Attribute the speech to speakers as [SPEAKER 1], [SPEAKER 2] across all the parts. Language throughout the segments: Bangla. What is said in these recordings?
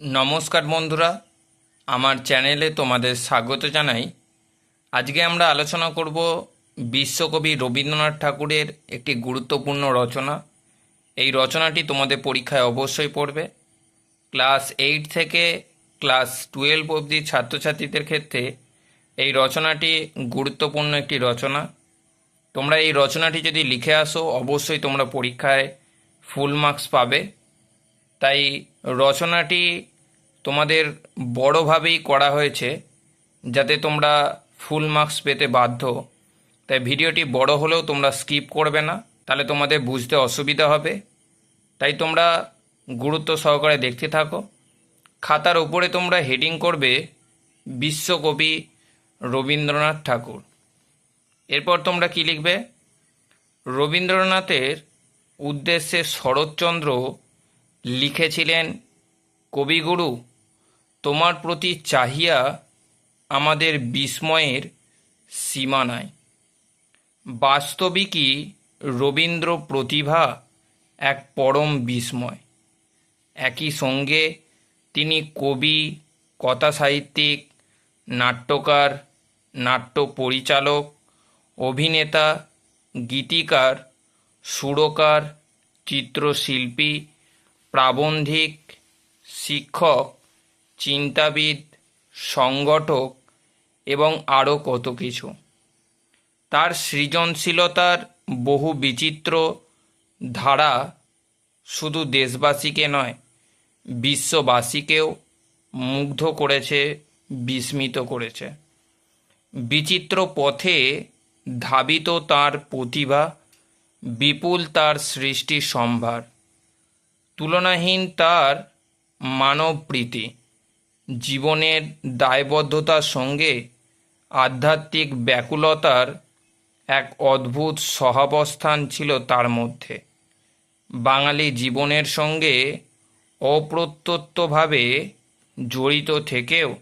[SPEAKER 1] নমস্কার বন্ধুরা, আমার চ্যানেলে তোমাদের স্বাগত জানাই। আজকে আমরা আলোচনা করব বিশ্বকবি রবীন্দ্রনাথ ঠাকুরের একটি গুরুত্বপূর্ণ রচনা। এই রচনাটি তোমাদের পরীক্ষায় অবশ্যই পড়বে। ক্লাস এইট থেকে ক্লাস টুয়েলভ অবধি ছাত্রছাত্রীদের ক্ষেত্রে এই রচনাটি গুরুত্বপূর্ণ একটি রচনা। তোমরা এই রচনাটি যদি লিখে আসো, অবশ্যই তোমরা পরীক্ষায় ফুল মার্কস পাবে। তাই রচনাটি তোমাদের বড়োভাবেই করা হয়েছে যাতে তোমরা ফুল মার্কস পেতে বাধ্য। তাই ভিডিওটি বড় হলেও তোমরা স্কিপ করবে না, তাহলে তোমাদের বুঝতে অসুবিধা হবে। তাই তোমরা গুরুত্ব সহকারে দেখতে থাকো। খাতার উপরে তোমরা হেডিং করবে বিশ্বকবি রবীন্দ্রনাথ ঠাকুর। এরপর তোমরা কি লিখবে? রবীন্দ্রনাথের উদ্দেশ্যে শরৎচন্দ্র লিখেছিলেন কবিগুরু তোমার প্রতি চাহিয়া আমাদের বিস্ময়ের সীমা নাই। বাস্তবিকই রবীন্দ্র প্রতিভা এক পরম বিস্ময়। একই সঙ্গে তিনি কবি কথা সাহিত্যিক নাট্যকার নাট্য পরিচালক অভিনেতা, গীতিকার, সুরকার, চিত্রশিল্পী, প্রাবন্ধিক, শিক্ষক চিন্তাবিদ, সংগঠক এবং আরও কত কিছু। তার সৃজনশীলতার বহু বিচিত্র ধারা শুধু দেশবাসীকে নয়, বিশ্ববাসীকেও মুগ্ধ করেছে, বিস্মিত করেছে। বিচিত্র পথে ধাবিত তার প্রতিভা, বিপুল তার সৃষ্টি সম্ভার। তুলনাহীন তার মানব প্রীতি জীবনের দায়বদ্ধতার সঙ্গে আধ্যাত্মিক ব্যাকুলতার এক অদ্ভুত সহাবস্থান ছিল তার মধ্যে। বাঙালি জীবনের সঙ্গে অপ্রত্যত্তভাবে জড়িত থেকেও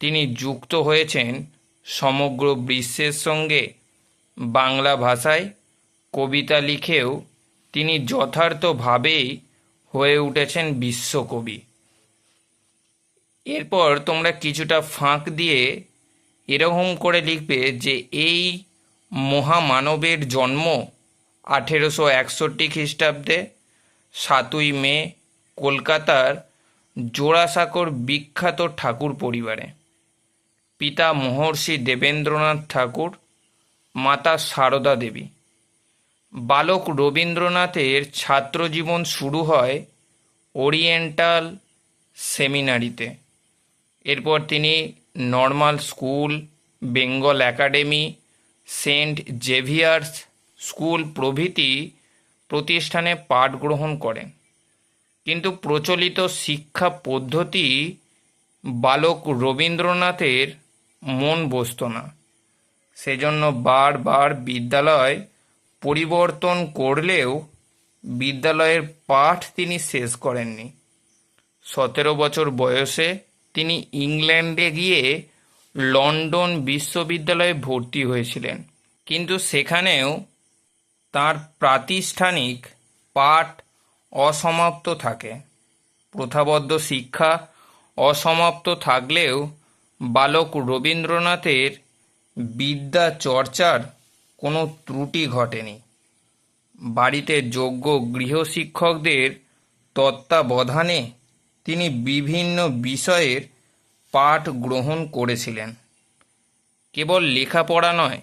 [SPEAKER 1] তিনি যুক্ত হয়েছেন সমগ্র বিশ্বের সঙ্গে। বাংলা ভাষায় কবিতা লিখেও তিনি যথার্থভাবেই হয়ে উঠেছেন বিশ্বকবি। এরপর তোমরা কিছুটা ফাঁক দিয়ে এরকম করে লিখবে যে এই মহামানবের জন্ম আঠেরোশো একষট্টি খ্রিস্টাব্দে সাতই মে কলকাতার জোড়াসাঁকোর বিখ্যাত ঠাকুর পরিবারে। পিতা মহর্ষি দেবেন্দ্রনাথ ঠাকুর, মাতা সারদা দেবী। বালক রবীন্দ্রনাথের ছাত্রজীবন শুরু হয় ওরিয়েন্টাল সেমিনারিতে। এরপর তিনি normal school, Bengal academy, saint Xavier's school প্রভৃতি প্রতিষ্ঠানে পাঠ গ্রহণ করেন। কিন্তু প্রচলিত শিক্ষা পদ্ধতি বালক রবীন্দ্রনাথের মন বসত না। সেজন্য বারবার বিদ্যালয় পরিবর্তন করলেও বিদ্যালয়ের পাঠ তিনি শেষ করেননি। সতেরো বছর বয়সে তিনি ইংল্যান্ডে গিয়ে লন্ডন বিশ্ববিদ্যালয়ে ভর্তি হয়েছিলেন। কিন্তু সেখানেও তার প্রাতিষ্ঠানিক পাঠ অসমাপ্ত থাকে। প্রথাবদ্ধ শিক্ষা অসমাপ্ত থাকলেও বালক রবীন্দ্রনাথের বিদ্যা চর্চার কোনো ত্রুটি ঘটেনি। বাড়িতে যোগ্য গৃহশিক্ষকদের তত্ত্বাবধানে তিনি বিভিন্ন বিষয়ের পাঠ গ্রহণ করেছিলেন। কেবল লেখাপড়া নয়,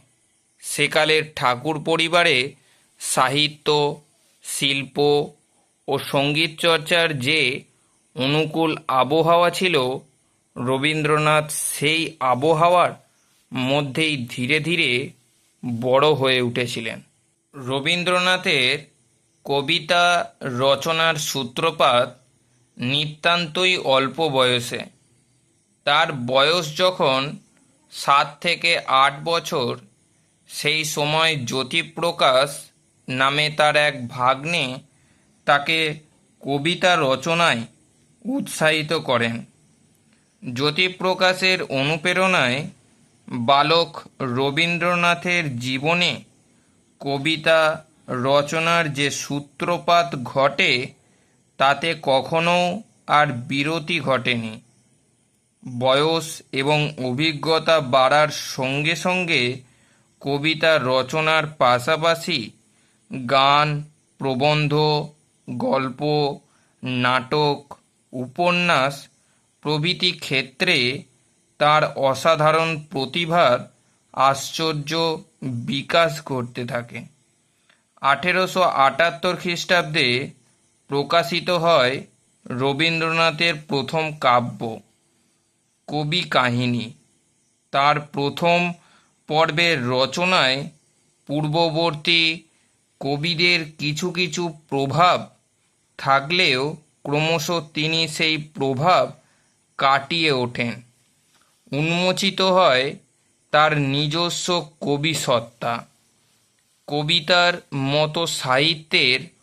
[SPEAKER 1] সেকালের ঠাকুর পরিবারে সাহিত্য, শিল্প ও সংগীত চর্চার যে অনুকূল আবহাওয়া ছিল, রবীন্দ্রনাথ সেই আবহাওয়ার মধ্যেই ধীরে ধীরে বড় হয়ে উঠেছিলেন। রবীন্দ্রনাথের কবিতা রচনার সূত্রপাত নিতান্তই অল্প বয়সে। তার বয়স যখন সাত থেকে আট বছর, সেই সময় জ্যোতিপ্রকাশ নামে তার এক ভাগ্নে তাকে কবিতা রচনায় উৎসাহিত করেন। জ্যোতিপ্রকাশের অনুপ্রেরণায় বালক রবীন্দ্রনাথের জীবনে কবিতা রচনার যে সূত্রপাত ঘটে তাতে কখনো আর বিরতি ঘটেনি। বয়স এবং অভিজ্ঞতা বাড়ার সঙ্গে সঙ্গে কবিতা রচনার পাশাপাশি গান, প্রবন্ধ, গল্প, নাটক, উপন্যাস প্রভৃতি ক্ষেত্রে তার অসাধারণ প্রতিভার আশ্চর্য বিকাশ ঘটতে থাকে। আঠেরোশো আটাত্তর খ্রিস্টাব্দে প্রকাশিত হয় রবীন্দ্রনাথের প্রথম কাব্য, কবি কাহিনী। তার প্রথম পর্বের রচনায় পূর্ববর্তী কবিদের কিছু কিছু প্রভাব থাকলেও ক্রমশ তিনি সেই প্রভাব কাটিয়ে ওঠেন। উন্মোচিত হয় তার নিজস্ব কবি সত্তা কবিতার মতো সাহিত্যের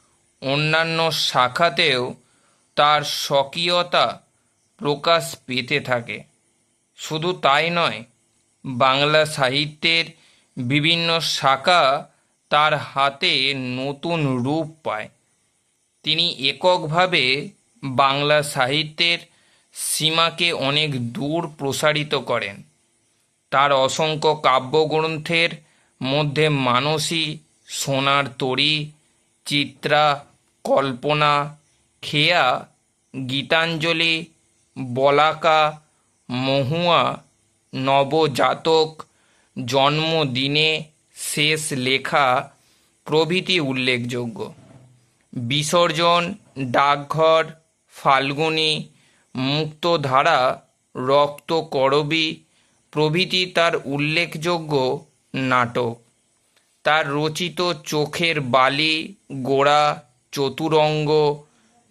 [SPEAKER 1] অন্যান্য শাখাতেও তার স্বকীয়তা প্রকাশ পেতে থাকে। শুধু তাই নয়, বাংলা সাহিত্যের বিভিন্ন শাখা তার হাতে নতুন রূপ পায়। তিনি এককভাবে বাংলা সাহিত্যের সীমাকে অনেক দূর প্রসারিত করেন। তার অসংখ্য কাব্যগ্রন্থের মধ্যে মানসী, সোনার তরী, চিত্রা কল্পনা, খেয়া, গীতাঞ্জলি, বলাকা, মহুয়া, নবজাতক, জন্মদিনে শেষ লেখা প্রভৃতি উল্লেখযোগ্য। বিসর্জন, ডাকঘর, ফাল্গুনি, মুক্তধারা, রক্তকরবী প্রভৃতি তার উল্লেখযোগ্য নাটক। তার রচিত চোখের বালি, গোড়া চতুরঙ্গ,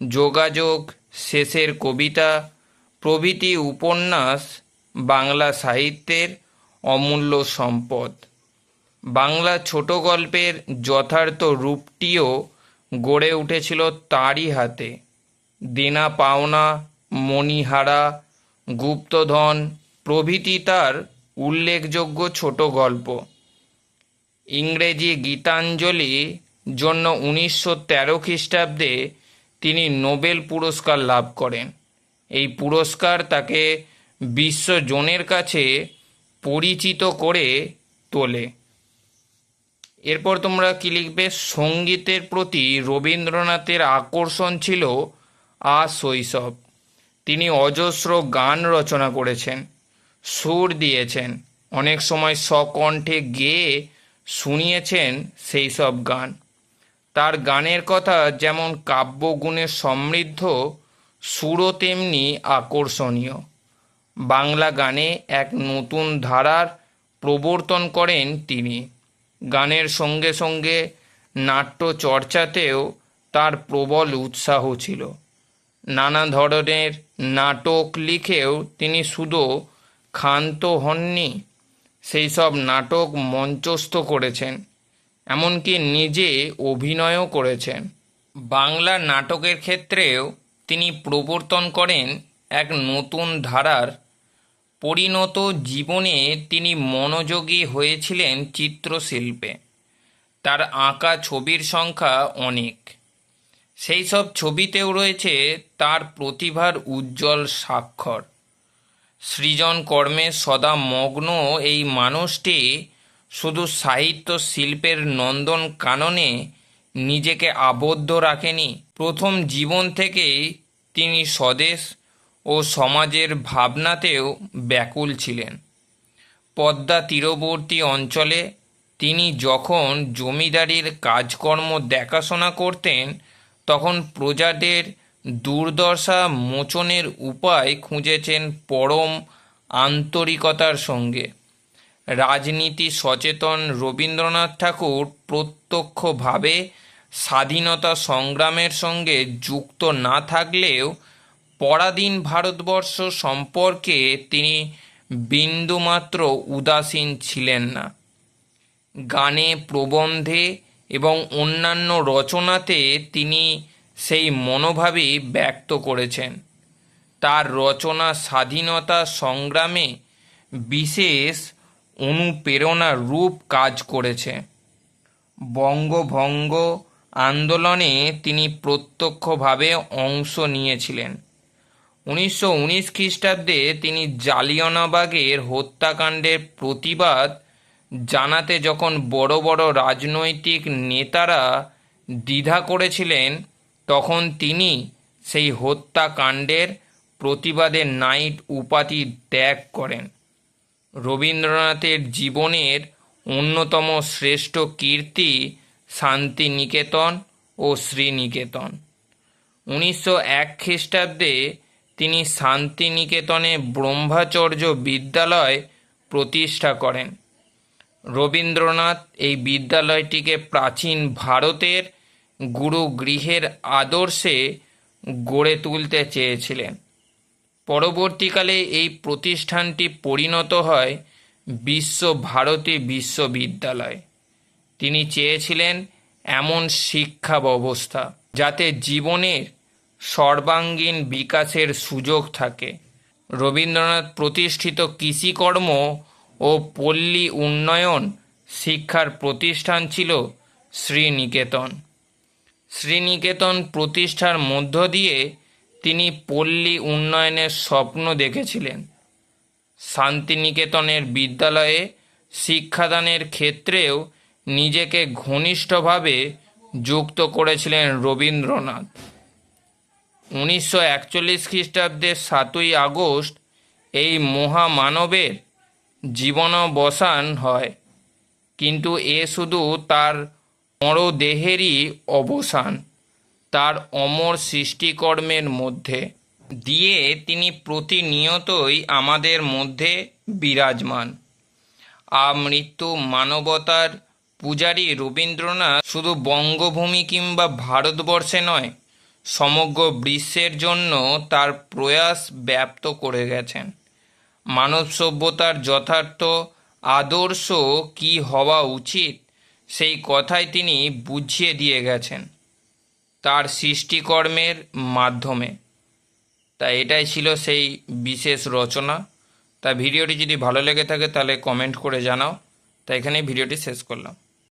[SPEAKER 1] যোগাযোগ, শেষের কবিতা, প্রভৃতি উপন্যাস, বাংলা সাহিত্যের অমূল্য সম্পদ। বাংলা ছোট গল্পের যথার্থ রূপটিও গড়ে উঠেছিল তারই হাতে। দেনা পাওনা, মণিহারা, গুপ্তধন, প্রভৃতি তার উল্লেখযোগ্য ছোট গল্প। ইংরেজি গীতাঞ্জলি জন্য উনিশশো তেরো খ্রিস্টাব্দে তিনি নোবেল পুরস্কার লাভ করেন। এই পুরস্কার তাকে বিশ্বজনের কাছে পরিচিত করে তোলে। এরপর তোমরা কি লিখবে? সঙ্গীতের প্রতি রবীন্দ্রনাথের আকর্ষণ ছিল আ শৈশব তিনি অজস্র গান রচনা করেছেন, সুর দিয়েছেন, অনেক সময় সকণ্ঠে গেয়ে শুনিয়েছেন সেই সব গান। তার গানের কথা যেমন কাব্যগুণে সমৃদ্ধ, সুরও তেমনি আকর্ষণীয়। বাংলা গানে এক নতুন ধারার প্রবর্তন করেন তিনি। গানের সঙ্গে সঙ্গে নাট্য চর্চাতেও তার প্রবল উৎসাহ ছিল। নানা ধরনের নাটক লিখেও তিনি শুধু ক্ষান্ত হননি সেই সব নাটক মঞ্চস্থ করেছেন। এমনকি নিজে অভিনয়ও করেছেন। বাংলা নাটকের ক্ষেত্রেও তিনি প্রবর্তন করেন এক নতুন ধারার। পরিণত জীবনে তিনি মনোযোগী হয়েছিলেন চিত্রশিল্পে। তার আঁকা ছবির সংখ্যা অনেক। সেই সব ছবিতেও রয়েছে তার প্রতিভার উজ্জ্বল স্বাক্ষর। সৃজন কর্মে সদা মগ্ন এই মানুষটি শুধু সাহিত্য শিল্পের নন্দন কাননে নিজেকে আবদ্ধ রাখেনি। প্রথম জীবন থেকেই তিনি স্বদেশ ও সমাজের ভাবনাতেও ব্যাকুল ছিলেন। পদ্মা তীরবর্তী অঞ্চলে তিনি যখন জমিদারির কাজকর্ম দেখাশোনা করতেন, তখন প্রজাদের দুর্দশা মোচনের উপায় খুঁজেছেন পরম আন্তরিকতার সঙ্গে। রাজনীতি সচেতন রবীন্দ্রনাথ ঠাকুর প্রত্যক্ষভাবে স্বাধীনতা সংগ্রামের সঙ্গে যুক্ত না থাকলেও পরাধীন ভারতবর্ষ সম্পর্কে তিনি বিন্দুমাত্র উদাসীন ছিলেন না। গানে প্রবন্ধে এবং অন্যান্য রচনাতে তিনি সেই মনোভাবই ব্যক্ত করেছেন। তার রচনা স্বাধীনতা সংগ্রামে বিশেষ অনুপ্রেরণা রূপ কাজ করেছে। বঙ্গভঙ্গ আন্দোলনে তিনি প্রত্যক্ষভাবে অংশ নিয়েছিলেন। উনিশশো উনিশ খ্রিস্টাব্দে তিনি জালিয়ানবাগের হত্যাকাণ্ডের প্রতিবাদ জানাতে যখন বড় বড় রাজনৈতিক নেতারা দ্বিধা করেছিলেন, তখন তিনি সেই হত্যাকাণ্ডের প্রতিবাদে নাইট উপাধি ত্যাগ করেন। রবীন্দ্রনাথের জীবনের অন্যতম শ্রেষ্ঠ কীর্তি শান্তিনিকেতন ও শ্রীনিকেতন। উনিশশো এক খ্রিস্টাব্দে তিনি শান্তিনিকেতনে ব্রহ্মচর্য বিদ্যালয় প্রতিষ্ঠা করেন। রবীন্দ্রনাথ এই বিদ্যালয়টিকে প্রাচীন ভারতের গুরুগৃহের আদর্শে গড়ে তুলতে চেয়েছিলেন। পরবর্তীকালে এই প্রতিষ্ঠানটি পরিণত হয় বিশ্বভারতী বিশ্ববিদ্যালয়। তিনি চেয়েছিলেন এমন শিক্ষা ব্যবস্থা যাতে জীবনের সর্বাঙ্গীন বিকাশের সুযোগ থাকে। রবীন্দ্রনাথ প্রতিষ্ঠিত কৃষিকর্ম ও পল্লী উন্নয়ন শিক্ষার প্রতিষ্ঠান ছিল শ্রীনিকেতন। শ্রীনিকেতন প্রতিষ্ঠার মধ্য দিয়ে তিনি পল্লী উন্নয়নের স্বপ্ন দেখেছিলেন। শান্তিনিকেতনের বিদ্যালয়ে শিক্ষাদানের ক্ষেত্রেও নিজেকে ঘনিষ্ঠভাবে যুক্ত করেছিলেন রবীন্দ্রনাথ। উনিশশো একচল্লিশ খ্রিস্টাব্দের সাতই আগস্ট এই মহামানবের জীবনাবসান হয়, কিন্তু এ শুধু তার মরদেহেরই অবসান। তার অমর সৃষ্টিকর্মের মধ্যে দিয়ে তিনি প্রতিনিয়তই আমাদের মধ্যে বিরাজমান। আমৃত্যু মানবতার পূজারী রবীন্দ্রনাথ শুধু বঙ্গভূমি কিংবা ভারতবর্ষে নয়, সমগ্র বিশ্বের জন্য তার প্রয়াস ব্যপ্ত করে গেছেন। মানব সভ্যতার যথার্থ আদর্শ কি হওয়া উচিত, সেই কথাই তিনি বুঝিয়ে দিয়ে গেছেন। তার সৃষ্টিকর্মের মাধ্যমে। তা এটাই ছিল সেই বিশেষ রচনা। তা ভিডিওটি যদি ভালো লেগে থাকে তাহলে কমেন্ট করে জানাও। তা এখানেই ভিডিওটি শেষ করলাম।